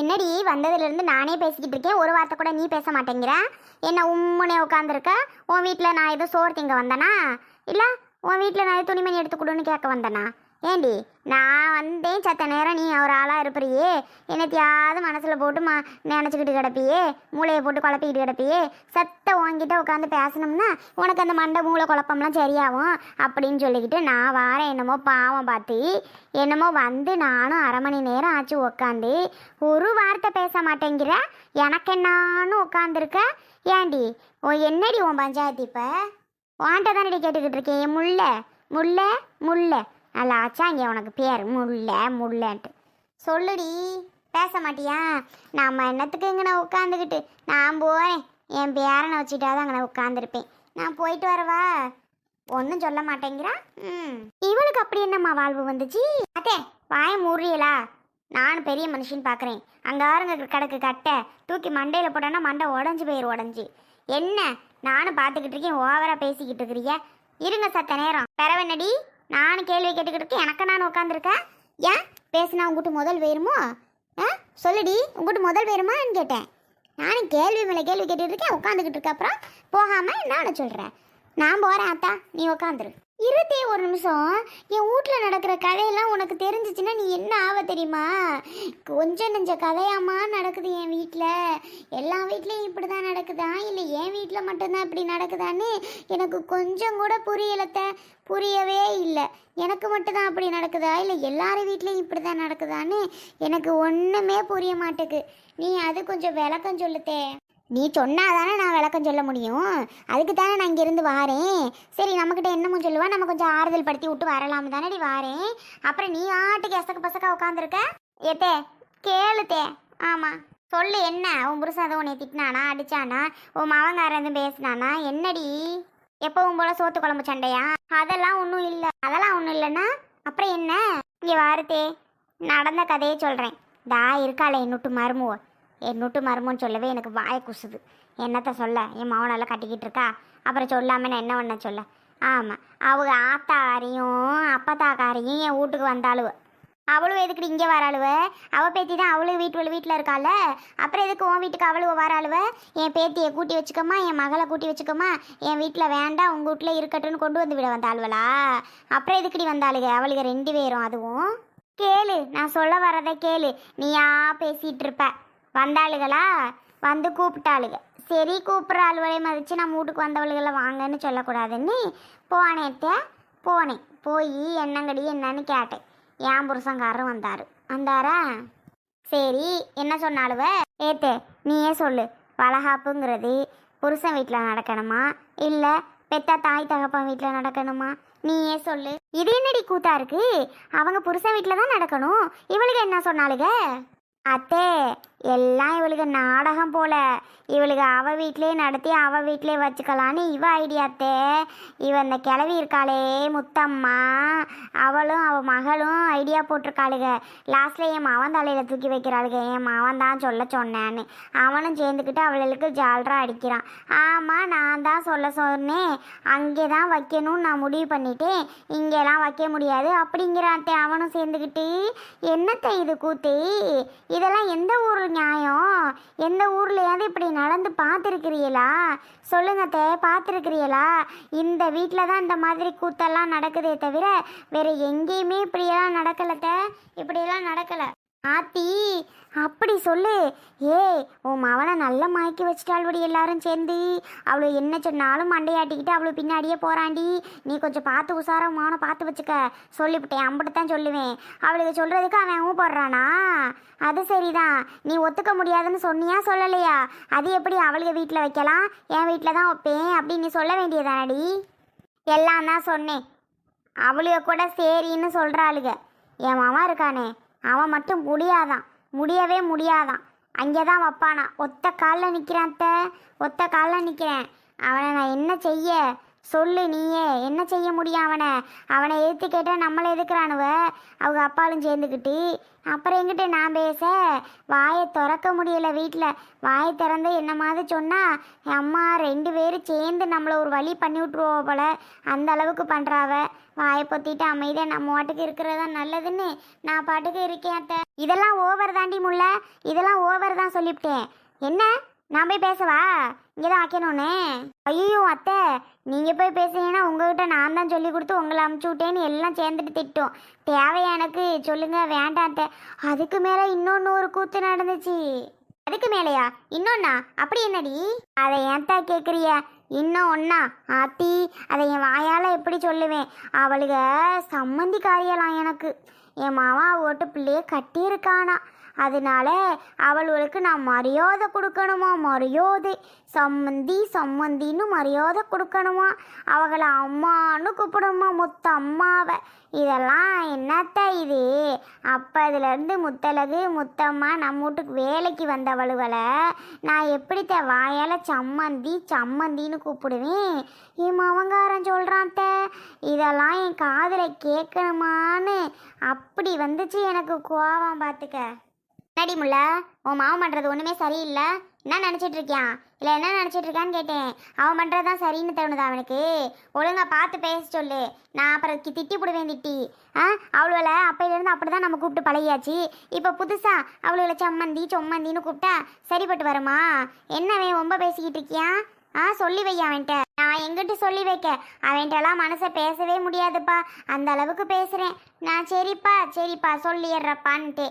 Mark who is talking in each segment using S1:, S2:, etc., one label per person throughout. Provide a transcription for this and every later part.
S1: என்னடி வந்ததுலேருந்து நானே பேசிக்கிட்டு இருக்கேன். ஒரு வார்த்தை கூட நீ பேச மாட்டேங்கிற. என்ன உம்முனே உட்காந்துருக்க உன் வீட்டில் நான் எதுவும் சோறு திங்க வந்தேனா? இல்லை உன் வீட்டில் நான் துணிமணி எடுத்து கொடுன்னு கேட்க வந்தேனா? ஏண்டி நான் வந்தேன் சத்த நேரம் நீ ஒரு ஆளாக இருப்பியே என்னத்தையாவது மனசில் போட்டு மா நினச்சிக்கிட்டு கிடப்பியே? மூளையை போட்டு குழப்பிக்கிட்டு கிடப்பியே? சத்த உன்கிட்ட உட்காந்து பேசணும்னா உனக்கு அந்த மண்டை மூளை குழப்பம்லாம் சரியாகும் அப்படின்னு சொல்லிக்கிட்டு நான் வாரேன். என்னமோ பாவம் பார்த்து என்னமோ வந்து நானும் அரை மணி நேரம் ஆச்சு உட்காந்து ஒரு வார்த்தை பேச மாட்டேங்கிற? எனக்கு என்னான்னு உட்காந்துருக்க ஏண்டி ஓ என்னடி உன் பஞ்சாயத்து இப்போ? உன்ட்ட தானடி கேட்டுக்கிட்டு இருக்கேன். முல்லை முல்லை முல்லை நல்லா ஆச்சா இங்கே உனக்கு பேர் முல்லை முல்லைன்ட்டு. சொல்லுடி பேச மாட்டியா? நம்ம என்னத்துக்கு இங்கே நான் உட்காந்துக்கிட்டு நான் போகிறேன் என் பேரனை வச்சுட்டா தான் அங்கே நான் உட்காந்துருப்பேன் நான் போயிட்டு வரவா? ஒன்றும் சொல்ல மாட்டேங்கிறா. ம். இவளுக்கு அப்படி என்னம்மா வாழ்வு வந்துச்சு? அத்தே வாய முறியலா நானும் பெரிய மனுஷன் பார்க்குறேன் அங்கே ஆருங்க கிடக்கு கட்டை. தூக்கி மண்டையில் போட்டோன்னா மண்டை உடஞ்சி போயிரு உடஞ்சி. என்ன? நானும் பார்த்துக்கிட்டு இருக்கேன் ஓவராக பேசிக்கிட்டு இருக்கிறீங்க இருங்க சத்த நேரம். பெறவனடி நானும் கேள்வி கேட்டுக்கிட்டு எனக்கு நான் உட்காந்துருக்கேன் ஏன்? பேசுனா உங்ககிட்ட முதல் வேறுமோ ஆ? சொல்லுடி உங்ககிட்ட முதல் வேறுமான்னு கேட்டேன். நானும் கேள்வி மேலே கேள்வி கேட்டுட்டு இருக்கேன். உட்காந்துக்கிட்டு இருக்க அப்புறம் போகாமல் நானும் சொல்கிறேன் நான் போகிறேன் அத்தா. நீ உட்காந்துரு இருத்தே ஒரு நிமிஷம். என் வீட்டில் நடக்கிற கதையெல்லாம் உனக்கு தெரிஞ்சிச்சுன்னா நீ என்ன ஆவ தெரியுமா? கொஞ்சம் நெஞ்ச கதையாமா நடக்குது என் வீட்டில் எல்லா வீட்லேயும் இப்படி தான் நடக்குதா? இல்லை என் வீட்டில் மட்டும்தான் இப்படி நடக்குதான்னு எனக்கு கொஞ்சம் கூட புரியலத்த புரியவே இல்லை. எனக்கு மட்டும்தான் அப்படி நடக்குதா? இல்லை எல்லார் வீட்லேயும் இப்படி தான் நடக்குதான்னு எனக்கு ஒன்றுமே புரிய மாட்டேக்கு நீ அது கொஞ்சம் விளக்கம் சொல்லுத்தே. நீ சொன்னாதானே நான் விளக்கம் சொல்ல முடியும். அதுக்கு தானே நான் இங்கேருந்து வாரேன். சரி நம்மக்கிட்ட என்னமோ சொல்லுவா. நம்ம கொஞ்சம் ஆறுதல் படுத்தி விட்டு வரலாம் தானடி வாரேன். அப்புறம் நீ ஆட்டுக்கு எசக்கு பசக்கா உட்காந்துருக்க ஏத்தே கேளுத்தே ஆமாம் சொல்லு என்ன? உன் புருஷன் அதை உன்னை திட்டினானா அடிச்சானா? உன் மவங்காரன் எதுவும் பேசினானா? என்னடி? எப்பவும் போல சோத்து குழம்பு சண்டையா? அதெல்லாம் ஒன்றும் இல்லை. அதெல்லாம் ஒன்றும் இல்லைன்னா? அப்புறம் என்ன? இங்கே வாருத்தே நடந்த கதையை சொல்கிறேன் தா இருக்காளே இன்னுட்டு மருமுவ. என்னுட்டு மருமோன்னு சொல்லவே எனக்கு வாய குசுது. என்னத்த சொல்ல? என் மகனெல்லாம் கட்டிக்கிட்டு இருக்கா அப்புறம் சொல்லாமல் நான் என்ன பண்ண சொல்ல? ஆமாம் அவங்க ஆத்தாக்காரையும் அப்பத்தாக்காரையும் என் வீட்டுக்கு வந்தாளுவ. அவளும் எதுக்குடி இங்கே வராளுவ? அவ பேத்தி தான் அவளும் வீட்டு வீட்டில் இருக்கால அப்புறம் எதுக்கு உன் வீட்டுக்கு அவளுவ வராளுவ? என் பேத்தியை கூட்டி வச்சுக்கோமா என் மகளை கூட்டி வச்சுக்கோமா என் வீட்டில் வேண்டாம் உங்கள் வீட்டில் இருக்கட்டும்னு கொண்டு வந்து விட வந்தாளுவலா அப்புறம் எதுக்குடி வந்தாளுக? அவளுக ரெண்டு பேரும் அதுவும்? கேளு. நான் சொல்ல வரதை கேளு. நீயா பேசிகிட்டு இருப்ப. வந்தாளுகளா? வந்து கூப்பிட்டாளுக. சரி கூப்பிட்ற ஆளுவலை மதித்து நம்ம வீட்டுக்கு வந்தவளுகளை வாங்கன்னு சொல்லக்கூடாதுன்னு போனேத்த போனேன் போய் என்னங்கடி என்னன்னு கேட்டேன். என் புருஷங்காரரும் வந்தார். வந்தாரா? சரி என்ன சொன்னாலுவ ஏத்தே நீயே சொல்லு. வளகாப்புங்கிறது புருஷன் வீட்டில் நடக்கணுமா? இல்லை பெத்த தாய் தகப்பன் வீட்டில் நடக்கணுமா? நீயே சொல்லு. இது என்னடி கூத்தா இருக்கு? அவங்க புருஷன் வீட்டில் தான் நடக்கணும். இவளுக்கு என்ன சொன்னாளுக? அத்தே எல்லாம் இவளுக்கு நாடகம் போல. இவளுக்கு அவ வீட்டிலே நடத்தி அவ வீட்டிலே வச்சுக்கலான்னு இவ ஐடியாத்தே இவ இந்த கிளவி இருக்காளே முத்தம்மா. அவளும் அவள் மகளும் ஐடியா போட்டிருக்காளுக. லாஸ்ட்ல என் மவன் தலையில தூக்கி வைக்கிறாளுக. என் மவன் தான் சொல்ல சொன்னேன்னு. அவனும் சேர்ந்துக்கிட்டு அவளுக்கு ஜால்ரா அடிக்கிறான். ஆமாம் நான் தான் சொல்ல சொன்னேன். அங்கே தான் வைக்கணும்னு நான் முடிவு பண்ணிட்டேன். இங்கெல்லாம் வைக்க முடியாது. அப்படிங்கிறான் அவனும் சேர்ந்துக்கிட்டு. என்னத்தை இது கூத்தி? இதெல்லாம் எந்த ஊர் நியாயம். எந்த ஊர்லேயாவது இப்படி நடந்து பார்த்துருக்கிறீங்களா சொல்லுங்க தே பார்த்துருக்கிறீங்களா இந்த வீட்டில் தான் இந்த மாதிரி கூத்தெல்லாம் நடக்குதே தவிர வேற எங்கேயுமே இப்படியெல்லாம் நடக்கலை தே. இப்படியெல்லாம் நடக்கலை. ஆத்தி அப்படி சொல்லு. ஏய் உன் மவனை நல்ல மயக்கி வச்சிட்டாள்படி எல்லாரும் சேர்ந்து. அவளை என்ன சொன்னாலும் மண்டையாட்டிக்கிட்டு அவளை பின்னாடியே போறாண்டி. நீ கொஞ்சம் பார்த்து உசாரா மவனை பார்த்து வச்சுக்க. சொல்லிவிட்டேன் அம்பிட்டுத்தான் சொல்லுவேன். அவளுக்கு சொல்றதுக்கு அவன் ஊ போடுறானா? அது சரிதான். நீ ஒத்துக்க முடியாதுன்னு சொன்னியா சொல்லலையா? அது எப்படி அவளுக்கு வீட்டில் வைக்கலாம்? என் வீட்டில் தான் வைப்பேன் அப்படின்னு நீ சொல்ல வேண்டியதானடி? எல்லாம் தான் சொன்னேன். அவளுக கூட சரின்னு சொல்கிறாளுக என் மாமா இருக்கானே. அவன் மட்டும் முடியாதான். முடியவே முடியாதான். அங்கே தான் வைப்பானா. ஒத்த காலில் நிற்கிறான் ஒத்த காலில் நிற்கிறேன் அவனை நான் என்ன செய்ய? சொல்லு நீயே என்ன செய்ய முடியும் அவனை? அவனை எதிர்த்து கேட்டால் நம்மளை எதுக்குறானுவ? அவங்க அப்பாலும் சேர்ந்துக்கிட்டு அப்புறம் எங்கிட்ட நான் பேச? வாயை திறக்க முடியல வீட்டில் வாயை திறந்து என்ன மாதிரி என் அம்மா ரெண்டு பேரும் சேர்ந்து நம்மளை ஒரு வழி பண்ணி விட்ருவோ போல. அந்த அளவுக்கு பண்ணுறாவ வாயை பொத்திட்டு அமைதியாக நம்ம வாட்டுக்கு இருக்கிறதா நல்லதுன்னு நான் பாட்டுக்கு இருக்கேன் அத்தை. இதெல்லாம் ஓவர் தாண்டி முல்ல. இதெல்லாம் ஓவர் தான் சொல்லிவிட்டேன். என்ன? நான் போய் பேசவா? இங்கே தான் ஐயோ அத்தை நீங்கள் போய் பேசுனீங்கன்னா உங்ககிட்ட நான் தான் சொல்லி கொடுத்து உங்களை அமுச்சு விட்டேன்னு எல்லாம் சேர்ந்துட்டு திட்டும். தேவையா எனக்கு. சொல்லுங்க வேண்டாம் அத்தை. அதுக்கு மேலே இன்னொன்று ஒரு கூத்து நடந்துச்சு. அதுக்கு மேலையா? இன்னொன்னா? அப்படி என்னடி? அதை ஏன்த்தா கேட்குறிய இன்னும் ஒன்னா? ஆத்தி அதை என் வாயால் எப்படி சொல்லுவேன்? அவளுக சம்மந்திக்காரியலாம் எனக்கு. என் மாமா ஓட்டு பிள்ளைய கட்டியிருக்கானா? அதனால அவளுக்கு நான் மரியாதை கொடுக்கணுமா? மரியாதை. சம்மந்தி சம்மந்தின்னு மரியாதை கொடுக்கணுமா? அவங்கள அம்மான்னு கூப்பிடணுமா? முத்த அம்மாவை. இதெல்லாம் என்னத்த இது? அப்போதுலேருந்து முத்தழகு முத்தம்மா நம்ம வீட்டுக்கு வேலைக்கு வந்தவளுகளை நான் எப்படித்த வாயால் சம்மந்தி சம்மந்தின்னு கூப்பிடுவேன்? என் மவங்காரன் சொல்கிறான் இதெல்லாம் என் காதில் கேட்கணுமான்னு அப்படி வந்துச்சு எனக்கு கோவம் பார்த்துக்க. என்னடி முல்ல? உன் மாவன் பண்ணுறது ஒன்றுமே சரியில்லை. என்ன நினச்சிட்டு இருக்கியான் இல்லை என்ன நினச்சிட்டு இருக்கான்னு கேட்டேன். அவன் பண்ணுறது தான் சரின்னு தோணுதா அவனுக்கு? ஒழுங்கா பார்த்து பேச சொல்லு. நான் அப்புறம் திட்டி போடுவேன் திட்டி. ஆ? அவளுவல அப்பையிலேருந்து அப்படி தான் நம்ம கூப்பிட்டு பழகியாச்சு. இப்போ புதுசாக அவளுகளை சம்மந்தி சொம்மந்தின்னு கூப்பிட்டா சரிப்பட்டு வருமா? என்னவே ரொம்ப பேசிக்கிட்டு இருக்கியான் ஆ சொல்லி வை அவன்கிட்ட. நான் எங்கிட்ட சொல்லி வைக்க? அவன்கிட்டலாம் மனசை பேசவே முடியாதுப்பா. அந்த அளவுக்கு பேசுகிறேன் நான் சரிப்பா சரிப்பா சொல்லிடுறப்பான்ட்டு.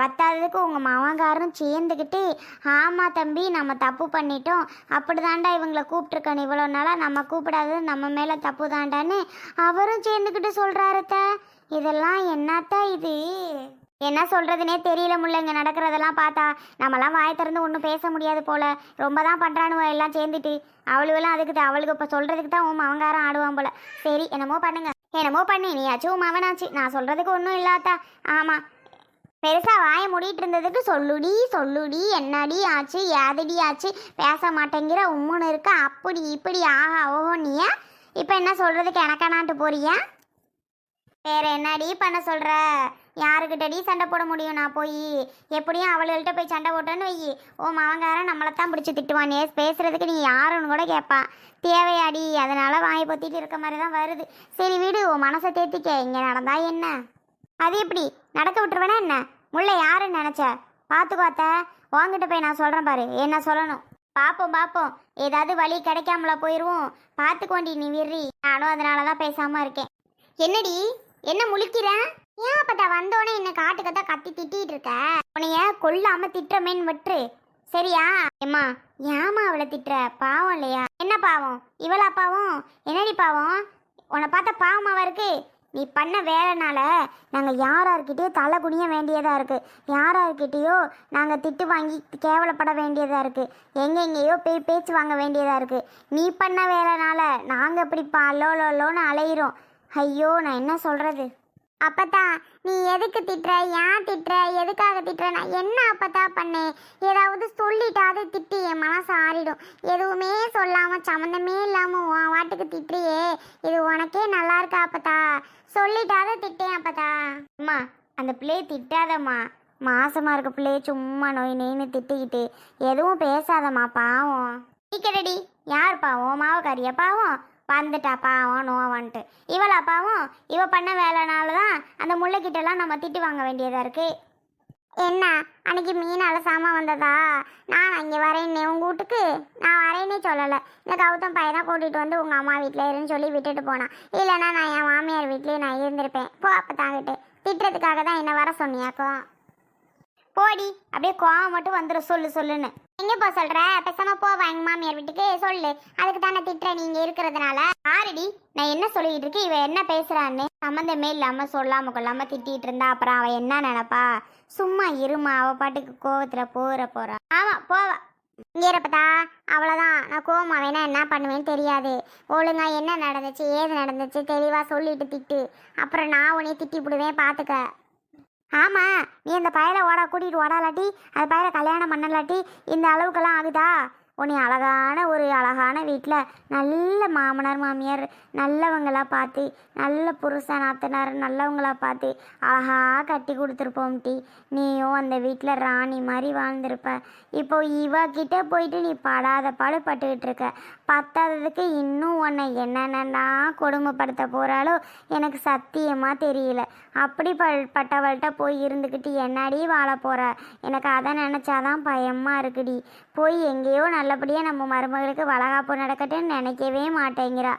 S1: பத்தாததுக்கு உங்கள் மாமங்காரரும் சேர்ந்துக்கிட்டு ஆமாம் தம்பி நம்ம தப்பு பண்ணிட்டோம். அப்படிதான்டா இவங்களை கூப்பிட்ருக்கணும் இவ்வளோ நாளாக நம்ம கூப்பிடாதது நம்ம மேலே தப்பு தாண்டான்னு அவரும் சேர்ந்துக்கிட்டு சொல்கிறாருத்த இதெல்லாம் என்னத்தா இது? என்ன சொல்கிறதுனே தெரியல முல்ல இங்கே நடக்கிறதெல்லாம் பார்த்தா நம்மலாம் வாய திறந்து ஒன்றும் பேச முடியாது போல். ரொம்ப தான் பண்ணுறானுவ எல்லாம் சேர்ந்துட்டு. அவளுவெல்லாம் அதுக்கு தான் அவளுக்கு இப்போ சொல்கிறதுக்கு தான் உன் அவங்காரம் ஆடுவான் போல. சரி என்னமோ பண்ணுங்க. என்னமோ பண்ணு நீயாச்சும் உன் மவனாச்சு நான் சொல்கிறதுக்கு ஒன்றும் இல்லாதா ஆமாம் பெருசாக வாய மூடிட்டு இருந்ததுக்கு சொல்லுடி சொல்லுடி என்னடி ஆச்சு ஏதடி ஆச்சு? பேச மாட்டேங்கிற உம்முன்னு இருக்க அப்படி இப்படி ஆஹா ஓஹோ நீயா? இப்போ என்ன சொல்கிறதுக்கு எனக்கானான்ட்டு போறியா? வேற என்னடி பண்ண சொல்கிற யாருக்கிட்டடி சண்டை போட முடியும்? நான் போய் எப்படியும் அவளுகள்கிட்ட போய் சண்டை போட்டேன்னு வை ஓ மாவங்காரன் நம்மளை தான் பிடிச்சி திட்டுவான். நேஸ் பேசுகிறதுக்கு நீ யாருன்னு கூட கேட்பான் தேவையாடி அதனால் வாங்கி பொத்திட்டு இருக்க மாதிரி தான் வருது. சரி வீடு உன் மனசை தேத்திக்க. இங்கே நடந்தா என்ன? அது எப்படி? நடக்க விட்டுருவேனா என்ன? முல்லை யாருன்னு நினச்ச? பார்த்துக்கோ அத்தை உங்ககிட்ட போய் நான் சொல்கிறேன் பாரு. என்ன சொல்லணும்? பார்ப்போம் பார்ப்போம் ஏதாவது வழி கிடைக்காமல போயிடுவோம் பார்த்துக்கோண்டி நீ விர்றி நானும் அதனால தான் பேசாமல் இருக்கேன். என்னடி? என்ன முழிக்கிற? ஏன் அப்பட்ட வந்தோடனே என்ன காட்டுக்கத்தா கத்தி திட்டிட்டு இருக்க உனைய கொல்லாம திட்டுறமேன்னு விட்டுரு. சரியா? ஏம்மா ஏமா அவளை திட்டுற? பாவம் இல்லையா? என்ன பாவம்? இவளா பாவம்? என்னடி பாவம்? உன்னை பார்த்தா பாவமாவா இருக்கு? நீ பண்ண வேலைனால நாங்கள் யாரார்கிட்டயோ தலை குனிய வேண்டியதாக இருக்குது யாரார்கிட்டயோ நாங்கள் திட்டு வாங்கி கேவலப்பட வேண்டியதாக இருக்குது எங்கெங்கேயோ போய் பேச்சு வாங்க வேண்டியதாக இருக்குது நீ பண்ண வேலைனால நாங்கள் இப்படி பா லோன்னு அலையிறோம். ஐயோ நான் என்ன சொல்கிறது அப்பத்தா நீ எதுக்கு திட்டுற? ஏன் திட்டுற? எதுக்காக திட்டுற? நான் என்ன அப்பத்தா பண்ணேன் ஏதாவது சொல்லிட்டாவது திட்டு என் மனசு ஆறிடும். எதுவுமே சொல்லாம சம்மந்தமே இல்லாம உன் வாட்டுக்கு திட்டுறியே. இது உனக்கே நல்லா இருக்கா அப்பத்தா? சொல்லிட்டாவது திட்டேன் அப்பத்தா. அம்மா அந்த பிள்ளையை திட்டாதம்மா. மாசமா இருக்க பிள்ளையை சும்மா நோய் நெய்னு திட்டிக்கிட்டு எதுவும் பேசாதம்மா பாவம். சீக்கிரடி. யார் பாவம் மாவக்காரியா? பாவம். வந்துட்டா பாவம் நோவான்ட்டு இவள் அப்பாவும் இவ பண்ண வேலைனால தான் அந்த முல்லைக்கிட்டலாம் நம்ம திட்டு வாங்க வேண்டியதாக இருக்கு. என்ன? அன்னைக்கு மீன் அலசாம வந்ததா? நான் அங்கே வரேன்னே உங்கள் வீட்டுக்கு? நான் வரேன்னே சொல்லலை. இந்த கௌதம் பையனை கூட்டிகிட்டு வந்து உங்கள் அம்மா வீட்டில் இருன்னு சொல்லி விட்டுட்டு போனான். இல்லைன்னா நான் என் மாமியார் வீட்லேயே நான் இருந்திருப்பேன். போ அப்போ தாங்கிட்டு திட்டுறதுக்காக தான் என்னை வர சொன்னியாக்கோ போடி அப்படியே கோவம் மட்டும் வந்துடும் சொல்லு சொல்லுன்னு. எங்க போ சொல்ற? பேசாம போவா எங்க மாமியார் வீட்டுக்கு. சொல்லு. அதுக்கு தானே திட்டுற நீங்க இருக்கிறதுனால. ஆரடி நான் என்ன சொல்லிட்டு இருக்கேன்? இவ என்ன பேசுறான்னு சம்மந்தமே இல்லாம சொல்லாம கொள்ளாம திட்டிட்டு இருந்தா. அப்புறம் அவ என்ன நினைப்பா? சும்மா இருமா. அவ பாட்டுக்கு கோவத்துல போற போறா. ஆமா போவா. இங்க இருப்பதா அவ்வளோதான் நான் கோவமா வேணா என்ன பண்ணுவேன்னு தெரியாது. ஒழுங்கா என்ன நடந்துச்சு ஏது நடந்துச்சு தெளிவா சொல்லிட்டு திட்டு. அப்புறம் நான் உன்னைய திட்டி விடுவேன் பாத்துக்க. ஆமாம் நீ இந்த பயலை ஓடா கூட்டிகிட்டு ஓடாலாட்டி அந்த பயலை கல்யாணம் பண்ணலாட்டி இந்த அளவுக்கெல்லாம் ஆகுதா? உன்னை அழகான ஒரு அழகான வீட்டில் நல்ல மாமனார் மாமியார் நல்லவங்களா பார்த்து நல்ல புருஷன் நாத்தனார் நல்லவங்களா பார்த்து அழகாக கட்டி கொடுத்துருப்போம் டி. நீயும் அந்த வீட்டில் ராணி மாதிரி வாழ்ந்திருப்ப. இப்போ இவ போயிட்டு நீ படாத பாடு பட்டுக்கிட்டு இருக்க. பத்தாததுக்கு இன்னும் உன்னை என்னென்னா கொடுமைப்படுத்த போகிறாலோ எனக்கு சத்தியமாக தெரியல. அப்படி ப பட்டவள்கிட்ட போய் இருந்துக்கிட்டு என்னடி வாழ போகிற எனக்கு அதை நினச்சாதான் பயமாக இருக்குடி. போய் எங்கேயோ நல்லபடியாக நம்ம மருமகளுக்கு வளகாப்பு நடக்கட்டும்னு நினைக்கவே மாட்டேங்கிறா.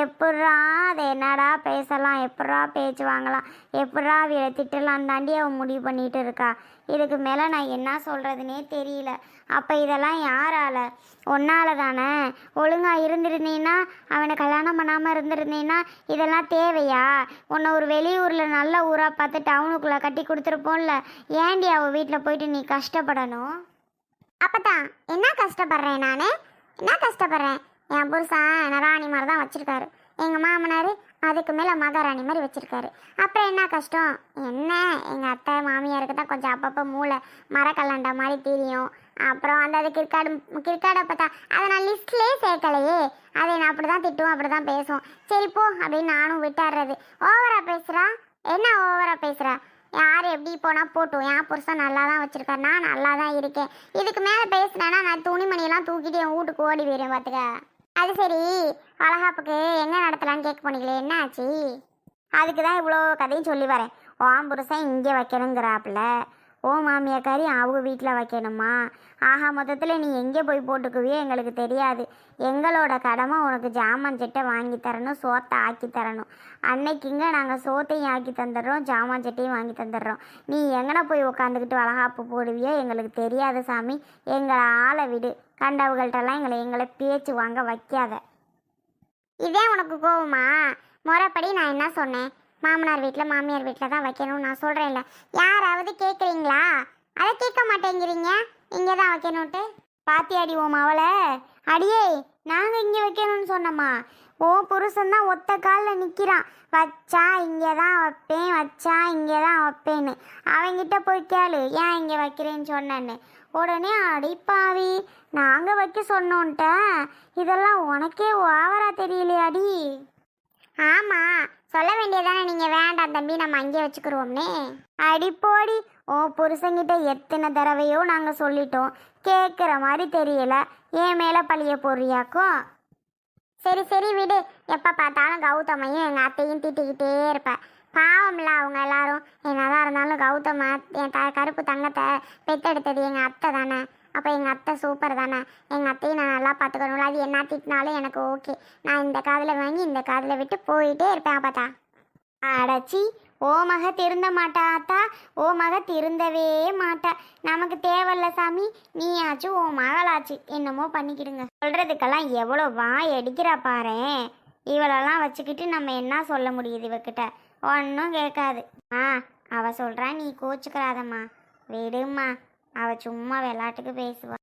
S1: எப்பட்றா அதை என்னடா பேசலாம் எப்பட்றா பேச்சு வாங்கலாம் எப்பட்றா அவளை திட்டலாம் தாண்டி அவன் முடிவு பண்ணிட்டு இருக்கா. இதுக்கு மேலே நான் என்ன சொல்கிறதுனே தெரியல. அப்போ இதெல்லாம் யாரால? ஒன்னால தானே? ஒழுங்காக இருந்திருந்தீன்னா அவனை கல்யாணம் பண்ணாமல் இருந்திருந்தீன்னா இதெல்லாம் தேவையா? உன்னை ஒரு வெளியூரில் நல்ல ஊராக பார்த்து டவுனுக்குள்ளே கட்டி கொடுத்துருப்போம்ல. ஏண்டி அவள் வீட்டில் போயிட்டு நீ கஷ்டப்படணும்? அப்பதான். என்ன கஷ்டப்படுறேன் நான்? என்ன கஷ்டப்படுறேன்? என் புருஷன் ராணி மாதிரி தான் வச்சுருக்காரு. எங்கள் மாமனார் அதுக்கு மேலே மகாராணி மாதிரி வச்சிருக்காரு. அப்புறம் என்ன கஷ்டம்? என்ன? எங்கள் அத்தை மாமியாருக்கு தான் கொஞ்சம் அப்பப்போ மூளை மரக்கல்லண்டா மாதிரி தெரியும். அப்புறம் அந்த அது கிற்காடு கிற்காடை பார்த்தா அதை நான் லிஸ்ட்லேயே சேர்க்கலையே. அதை நான் அப்படி தான் திட்டுவோம் அப்படி தான் பேசுவோம். சரி போ அப்படின்னு நானும் விட்டாடுறது. ஓவராக பேசுகிறா என்ன ஓவராக பேசுகிறா யார் எப்படி போனால் போட்டும் என் புருஷன் நல்லா தான் வச்சுருக்காரு நான் நல்லா தான் இருக்கேன். இதுக்கு மேலே பேசுனேன்னா நான் துணிமணியெல்லாம் தூக்கிட்டு என் வீட்டுக்கு ஓடி போயிடுவேன் பார்த்துக்க அது சரி அழகாப்புக்கு என்ன நடத்தலான்னு கேட்க போனீங்களே என்ன ஆச்சு அதுக்கு தான் இவ்வளோ கதையும் சொல்லி வரேன். ஓம் புருஷன் இங்கே வைக்கணுங்கிறாப்புல. ஓ மாமியாக்காரி அவங்க வீட்டில் வைக்கணுமா? ஆஹா மொத்தத்தில் நீ எங்கே போய் போட்டுக்குவியோ எங்களுக்கு தெரியாது. எங்களோட கடமை உனக்கு ஜாமான் சட்டை வாங்கி தரணும் சோத்தை ஆக்கி தரணும். அன்னைக்குங்க நாங்கள் சோத்தையும் ஆக்கி தந்துடுறோம் ஜாமான் சட்டையும் வாங்கி தந்துடுறோம். நீ எங்கன போய் உக்காந்துக்கிட்டு வளகாப்பு போடுவியோ எங்களுக்கு தெரியாது சாமி. எங்களை ஆளை விடு. கண்டவர்கள்ட்டெல்லாம் எங்களை எங்களை பேச்சு வாங்க வைக்காத. இதே உனக்கு கோவமா? முறைப்படி நான் என்ன சொன்னேன்? மாமனார் வீட்டில் மாமியார் வீட்டில் தான் வைக்கணும்னு நான் சொல்கிறேன்ல யாராவது கேட்குறீங்களா அதை கேட்க மாட்டேங்கிறீங்க? இங்கே தான் வைக்கணுன்ட்டு பாத்தி அடிவோம் அவளை அடியே நாங்கள் இங்கே வைக்கணும்னு சொன்னோம்மா ஓ புருஷன் தான் ஒத்த காலில் நிற்கிறான் வச்சா இங்கே தான் வைப்பேன் வச்சா இங்கே தான் வைப்பேன்னு. அவங்கிட்ட போய் கேளு ஏன் இங்கே வைக்கிறேன்னு சொன்னேன்னு. உடனே அடிப்பாவி நாங்கள் வைக்க சொன்னோன்ட்ட. இதெல்லாம் உனக்கே ஓவரா தெரியலையாடி. ஆமாம் சொல்ல வேண்டியதானே? நீங்கள் வேண்டாம் தம்பி நம்ம அங்கேயே வச்சுக்கிருவோம்னே. அடிப்போடி ஓ புருஷங்கிட்ட எத்தனை தடவையோ நாங்கள் சொல்லிட்டோம். கேட்குற மாதிரி தெரியல. ஏன் மேலே பழிய போடுறியாக்கும் சரி சரி விடு. எப்போ பார்த்தாலும் கௌதமையும் எங்கள் அத்தையும் திட்டிக்கிட்டே இருப்பேன் பாவம்ல அவங்க எல்லாரும். என்னதான் இருந்தாலும் கௌதம் என் த கருப்பு தங்கத்தை பெத்தெடுத்தது எங்கள் அத்தை தானே. அப்போ எங்கள் அத்தை சூப்பர் தானே? எங்கள் அத்தையும் நான் நல்லா பார்த்துக்கணும்ல அது என்ன திட்டினாலும் எனக்கு ஓகே நான் இந்த காதில் வாங்கி இந்த காதில் விட்டு போயிட்டே இருப்பேன் பார்த்தா அடச்சி ஓ மக திருந்த மாட்டா அத்தா ஓ மக திருந்தவே மாட்டா. நமக்கு தேவையில்ல சாமி. நீயாச்சும் ஓ மகளாச்சு. என்னமோ பண்ணிக்கிடுங்க. சொல்கிறதுக்கெல்லாம் எவ்வளோ வாய் அடிக்கிறா பாரேன் இவளெல்லாம் வச்சுக்கிட்டு நம்ம என்ன சொல்ல முடியுது இவக்கிட்ட ஒன்றும் கேட்காது. ஆ அவ சொல்றா நீ கோச்சுக்கிறாதம்மா விடுமா அவ சும்மா விளாட்டுக்கு பேசுவா.